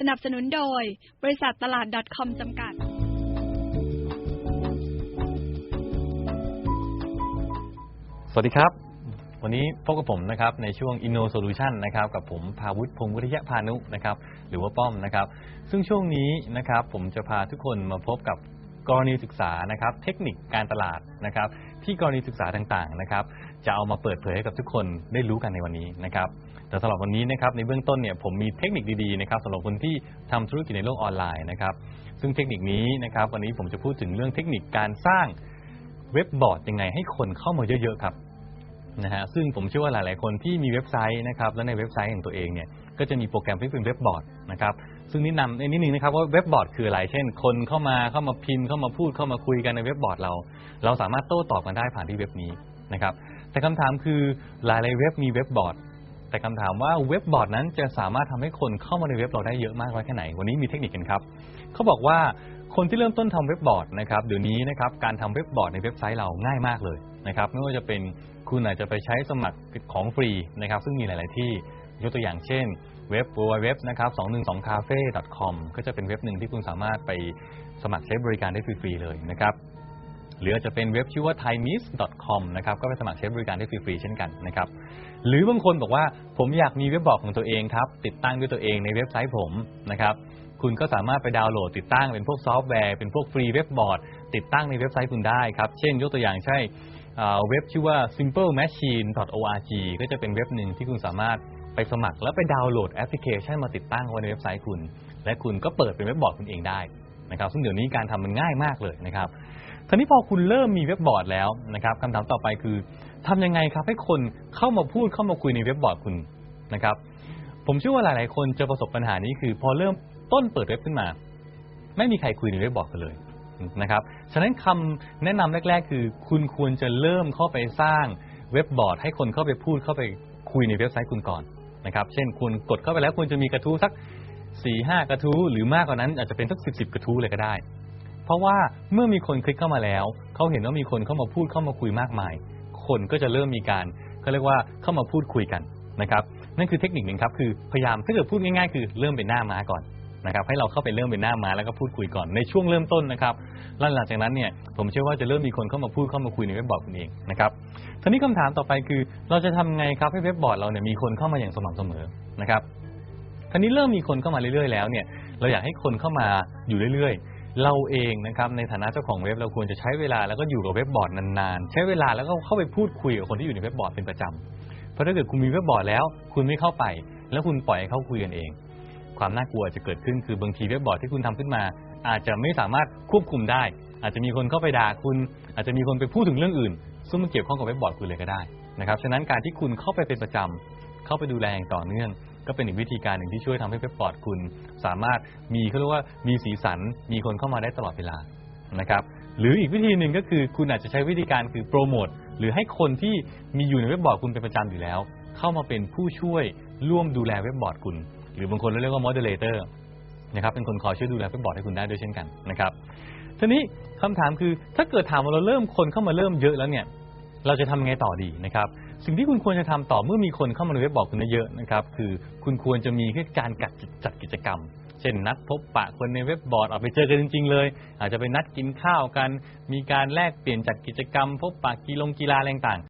สนับสนุนโดย บริษัทตลาด .com จำกัด สวัสดีครับ วันนี้พบกับผมนะครับในช่วง Inno Solution นะครับกับผมภาวุฒิพงศ์วิทยาพานุนะครับหรือว่าป้อมนะครับ ซึ่งช่วงนี้นะครับผมจะพาทุกคนมาพบกับ กรณีศึกษานะครับ เทคนิคการตลาดนะครับ ที่กรณีศึกษาต่างๆนะครับ จะเอามาเปิดเผยให้กับทุกคนได้รู้กันในวันนี้นะครับ แต่สำหรับวันนี้นะครับในเบื้องต้นเนี่ยผมมีเทคนิคดีๆนะครับสำหรับคนที่ทำธุรกิจในโลกออนไลน์นะครับ ซึ่งเทคนิคนี้นะครับวันนี้ผมจะพูดถึงเรื่องเทคนิคการสร้างเว็บบอร์ดยังไงให้คนเข้ามาเยอะๆครับ นะฮะซึ่งผมเชื่อว่าหลาย ๆ คนที่มีเว็บไซต์นะครับและในเว็บไซต์ของตัวเองเนี่ยก็จะมีโปรแกรมที่เป็นเว็บบอร์ดนะครับซึ่งแนะนำนิดนึงนะครับว่าเว็บบอร์ดคืออะไร เช่น คนเข้ามาเข้ามาพิมพ์เข้ามาพูดเข้ามาคุยกันในเว็บบอร์ดเรา เราสามารถโต้ตอบกันได้ผ่านที่เว็บนี้นะครับแต่คำถามคือหลาย ๆ เว็บมีเว็บบอร์ด แต่คำถามว่าเว็บบอร์ดนั้นจะสามารถทำให้คนเข้ามาในเว็บเราได้เยอะมากน้อยแค่ไหน วันนี้มีเทคนิคกันครับเขาบอกว่าคนที่เริ่มต้นทำเว็บบอร์ดนะครับเดี๋ยวนี้นะครับการทำเว็บบอร์ดในเว็บไซต์เราง่ายมากเลยนะครับไม่ว่าจะเป็นคุณอาจจะไปใช้สมัครของฟรีนะครับ ซึ่งมีหลาย ๆ ที่ยกตัวอย่างเช่นเว็บ www นะครับ212 cafe com ก็จะเป็นเว็บหนึ่งที่คุณสามารถไปสมัครใช้บริการได้ฟรี ๆ เลยนะครับ หรือจะเป็นเว็บชื่อว่า thaimis com นะครับก็ไปสมัครใช้บริการได้ฟรีๆเช่นกันนะครับหรือบางคนบอกว่าผมอยากมีเว็บบอร์ดของตัวเองครับติดตั้งด้วยตัวเองในเว็บไซต์ผมนะครับคุณก็สามารถไปดาวน์โหลดติดตั้งเป็นพวกซอฟต์แวร์เป็นพวกฟรีเว็บบอร์ดติดตั้งในเว็บไซต์คุณได้ครับเช่นยกตัวอย่างใช่เว็บชื่อว่า simplemachine.org ก็จะเป็นเว็บหนึ่งที่คุณสามารถไปสมัคร แล้วไปดาวน์โหลดแอปพลิเคชันมาติดตั้งไว้ในเว็บไซต์คุณ และคุณก็เปิดเป็นเว็บบอร์ดคุณเองได้นะครับซึ่งเดี๋ยวนี้การทำมันง่ายมากเลยนะครับ ทีนี้พอคุณเริ่มมีเว็บบอร์ดแล้วนะครับคำถามต่อไปคือทำยังไงครับให้คนเข้ามาพูดเข้ามาคุยในเว็บบอร์ดคุณนะครับ ผมเชื่อว่าหลาย ๆ คนจะประสบปัญหานี้คือ พอเริ่มต้นเปิดเว็บขึ้นมา ไม่มีใครคุยในเว็บบอร์ดกันเลยนะครับ ฉะนั้นคำแนะนำแรก ๆ คือ คุณควรจะเริ่มเข้าไปสร้างเว็บบอร์ด ให้คนเข้าไปพูดเข้าไปคุยในเว็บไซต์คุณก่อนนะครับ เช่นคุณกดเข้าไปแล้วคุณจะมีกระทู้สัก4ี่ห้ากระทู้หรือมากกว่านั้นอาจจะเป็นสักสิบสิบกระทู้เลยก็ได้ เพราะว่าเมื่อมีคนคลิกเข้ามาแล้ว เขาเห็นว่ามีคนเข้ามาพูดเข้ามาคุยมากมาย คนก็จะเริ่มมีการเขาเรียกว่าเข้ามาพูดคุยกันนะครับนั่นคือเทคนิคหนึ่งครับคือพยายามถ้าเกิดพูดง่ายๆ คือเริ่มเป็นหน้าม้าก่อนนะครับให้เราเข้าไปเริ่มเป็นหน้าม้าแล้วก็พูดคุยก่อนในช่วงเริ่มต้นนะครับแล้วหลังจากนั้นเนี่ยผมเชื่อว่าจะเริ่มมีคนเข้ามาพูดเข้ามาคุยในเว็บบอร์ดคุณเองนะครับทีนี้คำถามต่อไปคือ เราจะทำไงครับให้เว็บบอร์ดเราเนี่ยมีคนเข้ามาอย่างสม่ำเสมอนะครับทีนี้เริ่มมีคนเข้ามาเรื่อยๆแล้วเนี่ยเราอยากให้คนเข้ามาอยู่เรื่อยๆ เราเองนะครับในฐานะเจ้าของเว็บเราควรจะใช้เวลาแล้วก็อยู่กับเว็บบอร์ดนานๆ ใช้เวลาแล้วก็เข้าไปพูดคุยกับคนที่อยู่ในเว็บบอร์ดเป็นประจำเพราะถ้าเกิดคุณมีเว็บบอร์ดแล้ว คุณไม่เข้าไป แล้วคุณปล่อยให้เขาคุยกันเอง ความน่ากลัวจะเกิดขึ้นคือบางทีเว็บบอร์ดที่คุณทำขึ้นมา อาจจะไม่สามารถควบคุมได้ อาจจะมีคนเข้าไปด่าคุณ อาจจะมีคนไปพูดถึงเรื่องอื่น ซึ่งมันเกี่ยวข้องกับเว็บบอร์ดคุณเลยก็ได้นะครับฉะนั้นการที่คุณเข้าไปเป็นประจำเข้าไปดูแลอย่างต่อเนื่อง ก็เป็นอีกวิธีการหนึ่งที่ช่วยทำให้เว็บบอร์ดคุณ สามารถมีเขาเรียกว่ามีสีสัน มีคนเข้ามาได้ตลอดเวลานะครับหรืออีกวิธีหนึ่งก็คือคุณอาจจะใช้วิธีการคือโปรโมทหรือให้คนที่มีอยู่ในเว็บบอร์ดคุณเป็นประจำอยู่แล้ว เข้ามาเป็นผู้ช่วยร่วมดูแลเว็บบอร์ดคุณ หรือบางคนเราเรียกว่า moderator นะครับเป็นคนคอยช่วยดูแลเว็บบอร์ดให้คุณได้ด้วยเช่นกันนะครับทีนี้คำถามคือถ้าเกิดถามว่าเราเริ่มคนเข้ามาเริ่มเยอะแล้วเนี่ย เราจะทำไงต่อดีนะครับ สิ่งที่คุณควรจะทำต่อเมื่อมีคนเข้ามาในเว็บบอร์ดคุณเยอะนะครับ คือคุณควรจะมีการกัดจัดกิจกรรม เช่นนัดพบปะคนในเว็บบอร์ดออกไปเจอกันจริง ๆ เลย อาจจะไปนัดกินข้าวกัน มีการแลกเปลี่ยนจัดกิจกรรม พบปะกีฬงกีฬาอะไรต่าง